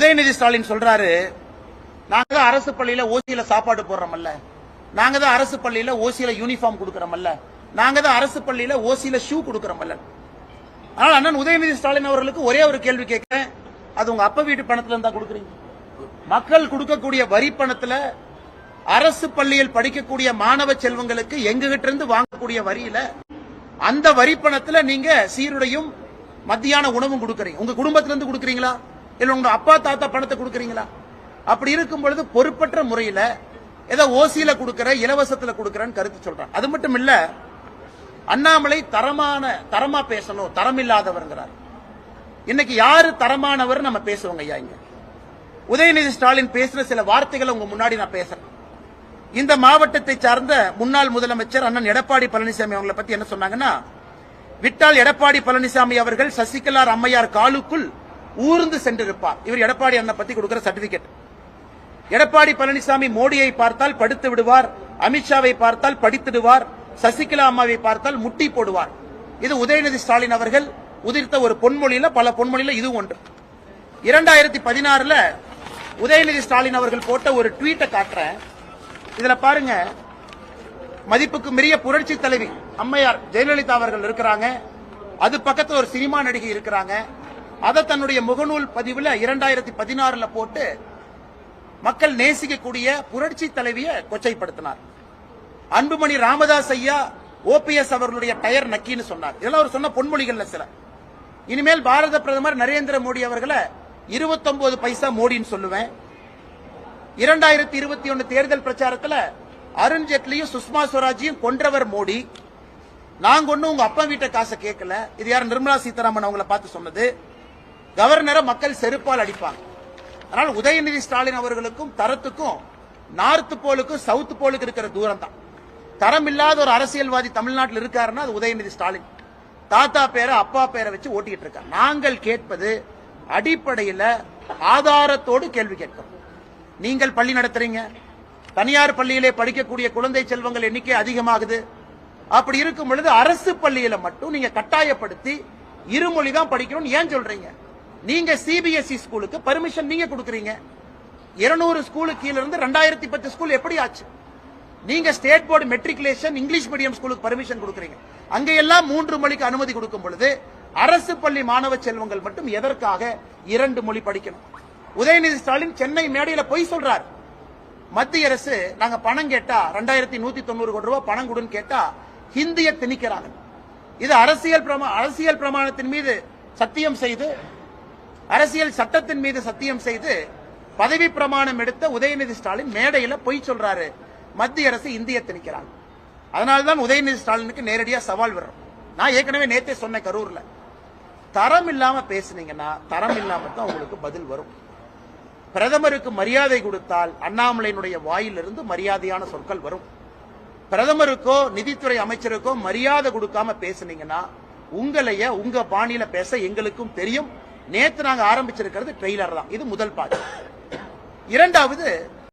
உதயநிதி ஸ்டாலின் சொல்றாரு நாங்க தான் அரசு பள்ளியில ஓசியில சாப்பாடு போடுறோம்ல நாங்க தான் அரசு பள்ளியில ஓசியில யூனிஃபார்ம் கொடுக்கறோம்ல நாங்க தான் அரசு பள்ளியில ஓசியில ஷூ கொடுக்கறோம்ல ஆனால் அண்ணன் உதயநிதி ஸ்டாலின் அவர்களுக்கு ஒரே ஒரு கேள்வி கேட்கிறேன். அது உங்க அப்ப வீட்டு பணத்துல இருந்தா கொடுக்குறீங்க. மக்கள் கொடுக்கக்கூடிய வரி பணத்துல அரசு பள்ளியில் படிக்கக்கூடிய மாணவ செல்வங்களுக்கு எங்ககிட்ட இருந்து வாங்கக்கூடிய வரியில அந்த வரி பணத்துல நீங்க சீருடையும் மத்தியான உணவும் கொடுக்கறீங்க. உங்க குடும்பத்துல இருந்து கொடுக்கறீங்களா? இல்லை உங்க அப்பா தாத்தா பணத்தை கொடுக்குறீங்களா? அப்படி இருக்கும் பொழுது பொறுப்பற்ற முறையில ஏதோ ஓசியில கொடுக்கற இலவசத்துல கொடுக்குறேன்னு கருத்து சொல்றாங்க. அது மட்டும் இல்ல அண்ணாமலை தரமான தரமா பேசணும் தரம் இல்லாதவர்ங்கிறார் இன்னைக்கு யாரு தரமானவர் நம்ம பேசுவோங்க ஐயா இங்க. உதயநிதி ஸ்டாலின் பேசுற சில வார்த்தைகளை உங்க முன்னாடி நான் பேசுறேன். இந்த மாவட்டத்தை சார்ந்த முன்னாள் முதலமைச்சர் அண்ணன் எடப்பாடி பழனிசாமி அவங்களை பத்தி என்ன சொன்னாங்கன்னா விட்டால் எடப்பாடி பழனிசாமி அவர்கள் சசிகலார் அம்மையார் காலுக்குள் ஊர்ந்து சென்றிருப்பார். இவர் எடப்பாடி அண்ணன் பத்தி கொடுக்கிற சர்டிபிகேட் எடப்பாடி பழனிசாமி மோடியை பார்த்தால் படுத்து விடுவார் அமித்ஷாவை பார்த்தால் படித்திடுவார் சசிகலா அம்மாவை பார்த்தால் முட்டி போடுவார். இது உதயநிதி ஸ்டாலின் அவர்கள் உதிர்த்த ஒரு பொன்மொழியில பல பொன்மொழியில இது ஒன்று. இரண்டாயிரத்தி பதினாறுல உதயநிதி ஸ்டாலின் அவர்கள் போட்ட ஒரு ட்வீட்டை காட்டுறேன். இதுல பாருங்க. மதிப்புக்கு மிரிய புரட்சி தலைவி அம்மையார் ஜெயலலிதா அவர்கள் இருக்கிறாங்க. அது பக்கத்துல ஒரு சினிமா நடிகை இருக்கிறாங்க. அதை தன்னுடைய முகநூல் பதிவுல இரண்டாயிரத்தி பதினாறுல போட்டு மக்கள் நேசிக்கக்கூடிய புரட்சி தலைவியை கொச்சைப்படுத்தினார். அன்புமணி ராமதாஸ் ஐயா ஓபிஎஸ் அவர்களுடைய டயர் நக்கின்னு சொன்னார். இதெல்லாம் அவர் சொன்ன பொன்மொழிகள்ல சில. இனிமேல் பாரத பிரதமர் நரேந்திர மோடி அவர்களை 29 பைசா மோடின்னு சொல்லுவேன். இரண்டாயிரத்தி இருபத்தி ஒன்னு தேர்தல் பிரச்சாரத்தில் அருண் ஜேட்லியும் சுஷ்மா ஸ்வராஜையும் கொன்றவர் மோடி. நாங்க ஒன்னும் உங்க அப்பா வீட்டை காசை கேட்கல. இது யார் நிர்மலா சீதாராமன் அவங்கள பார்த்து சொன்னது? கவர்னரை மக்கள் செருப்பால் அடிப்பாங்க. அதனால் உதயநிதி ஸ்டாலின் அவர்களுக்கும் தரத்துக்கும் நார்த்து போலுக்கும் சவுத் போலுக்கு இருக்கிற தூரம் தான் தரம் இல்லாத ஒரு அரசியல்வாதி தமிழ்நாட்டில் இருக்காருன்னா அது உதயநிதி ஸ்டாலின். தாத்தா பேரை அப்பா பேரை வச்சு ஓட்டிகிட்டு இருக்கார். நாங்கள் கேட்பது அடிப்படையில் ஆதாரத்தோடு கேள்வி கேட்கிறோம். நீங்கள் பள்ளி நடத்துறீங்க. தனியார் பள்ளியிலே படிக்கக்கூடிய குழந்தை செல்வங்கள் எண்ணிக்கை அதிகமாகுது. அப்படி இருக்கும் பொழுது அரசு பள்ளியில மட்டும் நீங்க கட்டாயப்படுத்தி இருமொழி தான் படிக்கணும்னு ஏன் சொல்றீங்க? நீங்க சிபிஎஸ்இ ஸ்கூலுக்கு பர்மிஷன் நீங்க கொடுக்குறீங்க. இருநூறு ஸ்கூலுக்கு கீழ இருந்து ரெண்டாயிரத்தி பத்து ஸ்கூல் எப்படி ஆச்சு? நீங்க state board matriculation English medium ஸ்கூலுக்கு பர்மிஷன் கொடுக்குறீங்க. அங்க எல்லாம் மூன்று மொழிக்கு அனுமதி கொடுக்கும் பொழுது அரசு பள்ளி மாணவ செல்வங்கள் மட்டும் எதற்காக இரண்டு மொழி படிக்கணும்? உதயநிதி ஸ்டாலின் சென்னை மேடையில பொய் சொல்றார். மத்திய அரசு நாங்க பணம் கேட்டா ரெண்டாயிரத்தி நூத்தி தொண்ணூறு கோடி ரூபாய் பணம் கொடுன்னு கேட்டா ஹிந்திய திணிக்கிறாங்க. இது அரசியல் பிரமா அரசியல் பிரமாணத்தின் மீது சத்தியம் செய்து அரசியல் சட்டத்தின் மீது சத்தியம் செய்து பதவி பிரமாணம் எடுத்த உதயநிதி ஸ்டாலின் மேடையில பொய் சொல்றாரு. மத்திய அரசு இந்திய திணிக்கிறாங்க அதனால்தான் உதயநிதி ஸ்டாலினுக்கு நேரடியா சவால் விடுறோம் நான் ஏற்கனவே நேத்தே சொன்னேன் கரூர்ல. தரம் இல்லாம பேசுனீங்கன்னா தரம் இல்லாம தான் உங்களுக்கு பதில் வரும். பிரதமருக்கு மரியாதை கொடுத்தால் அண்ணாமலையினுடைய வாயிலிருந்து மரியாதையான சொற்கள் வரும். பிரதமருக்கோ நிதித்துறை அமைச்சருக்கோ மரியாதை கொடுக்காம பேசுனீங்கன்னா உங்களைய உங்க பாணியில பேச எங்களுக்கும் தெரியும். நேத்து நாங்க ஆரம்பிச்சிருக்கிறது ட்ரெய்லர் தான். இது முதல் பாட்டு. இரண்டாவது